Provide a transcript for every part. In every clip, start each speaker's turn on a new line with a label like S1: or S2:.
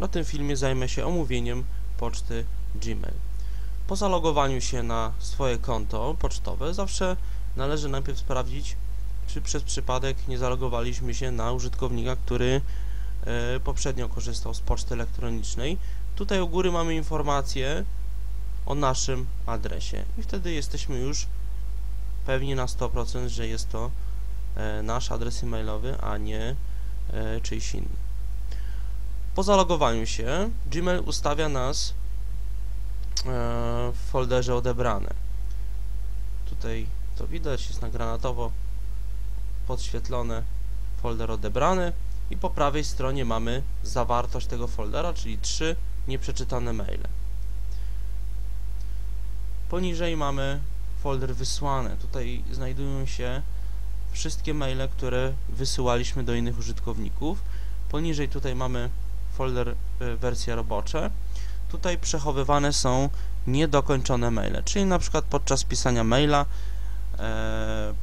S1: Na tym filmie zajmę się omówieniem poczty Gmail. Po zalogowaniu się na swoje konto pocztowe zawsze należy najpierw sprawdzić, czy przez przypadek nie zalogowaliśmy się na użytkownika, który e, poprzednio korzystał z poczty elektronicznej. Tutaj u góry mamy informację o naszym adresie i wtedy jesteśmy już pewni na 100%, że jest to e, nasz adres e-mailowy, a nie e, czyjś inny. Po zalogowaniu się Gmail ustawia nas e, w folderze odebrane. Tutaj to widać, jest na granatowo podświetlone folder odebrany i po prawej stronie mamy zawartość tego foldera, czyli trzy nieprzeczytane maile. Poniżej mamy folder wysłane. Tutaj znajdują się wszystkie maile, które wysyłaliśmy do innych użytkowników. Poniżej tutaj mamy folder y, wersje robocze. Tutaj przechowywane są niedokończone maile, czyli na przykład podczas pisania maila e,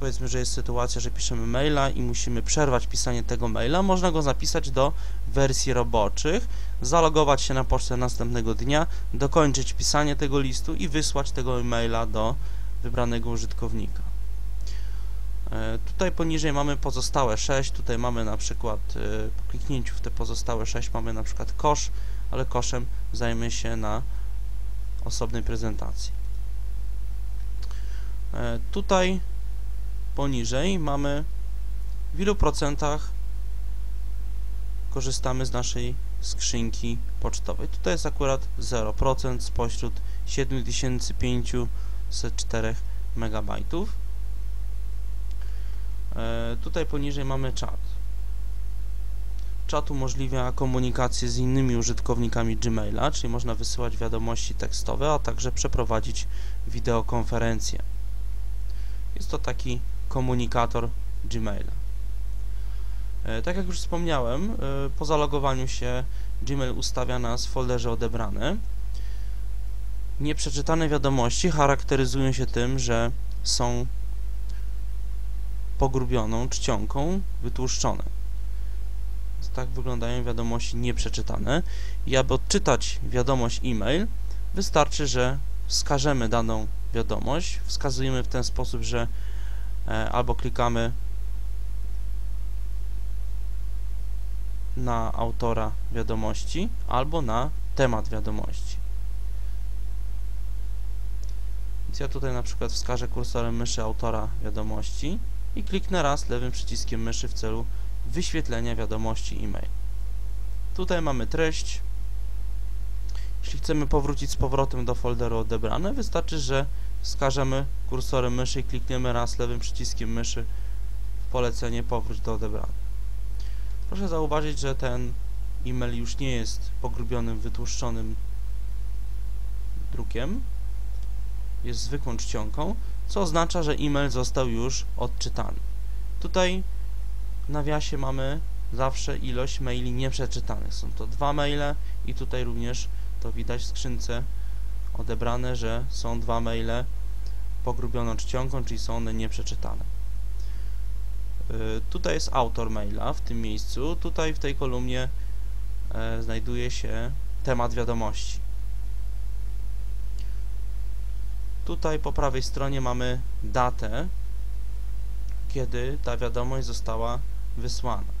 S1: powiedzmy, że jest sytuacja, że piszemy maila i musimy przerwać pisanie tego maila, można go zapisać do wersji roboczych, zalogować się na pocztę następnego dnia, dokończyć pisanie tego listu i wysłać tego maila do wybranego użytkownika. E, tutaj poniżej mamy pozostałe 6, tutaj mamy na przykład e, po kliknięciu w te pozostałe 6 mamy na przykład kosz, ale koszem zajmę się na osobnej prezentacji. E, tutaj poniżej mamy w ilu procentach korzystamy z naszej skrzynki pocztowej. Tutaj jest akurat 0% spośród 7504 MB. Tutaj poniżej mamy czat. Czat umożliwia komunikację z innymi użytkownikami Gmaila, czyli można wysyłać wiadomości tekstowe, a także przeprowadzić wideokonferencje. Jest to taki komunikator Gmaila. E, tak jak już wspomniałem, e, po zalogowaniu się Gmail ustawia nas w folderze odebrane. Nieprzeczytane wiadomości charakteryzują się tym, że są pogrubioną czcionką wytłuszczone. Tak wyglądają wiadomości nieprzeczytane. I aby odczytać wiadomość e-mail, wystarczy, że wskażemy daną wiadomość. Wskazujemy w ten sposób, że e, albo klikamy na autora wiadomości, albo na temat wiadomości. Więc ja tutaj na przykład wskażę kursorem myszy autora wiadomości i kliknę raz lewym przyciskiem myszy w celu wyświetlenia wiadomości e-mail. Tutaj mamy treść. Jeśli chcemy powrócić z powrotem do folderu odebrane, wystarczy, że wskażemy kursorem myszy i klikniemy raz lewym przyciskiem myszy w polecenie powróć do odebrane. Proszę zauważyć, że ten e-mail już nie jest pogrubionym, wytłuszczonym drukiem, jest zwykłą czcionką, co oznacza, że e-mail został już odczytany. Tutaj w nawiasie mamy zawsze ilość maili nieprzeczytanych. Są to dwa maile i tutaj również to widać w skrzynce odebrane, że są dwa maile pogrubioną czcionką, czyli są one nieprzeczytane. Yy, tutaj jest autor maila w tym miejscu, tutaj w tej kolumnie e, znajduje się temat wiadomości. Tutaj po prawej stronie mamy datę, kiedy ta wiadomość została wysłana.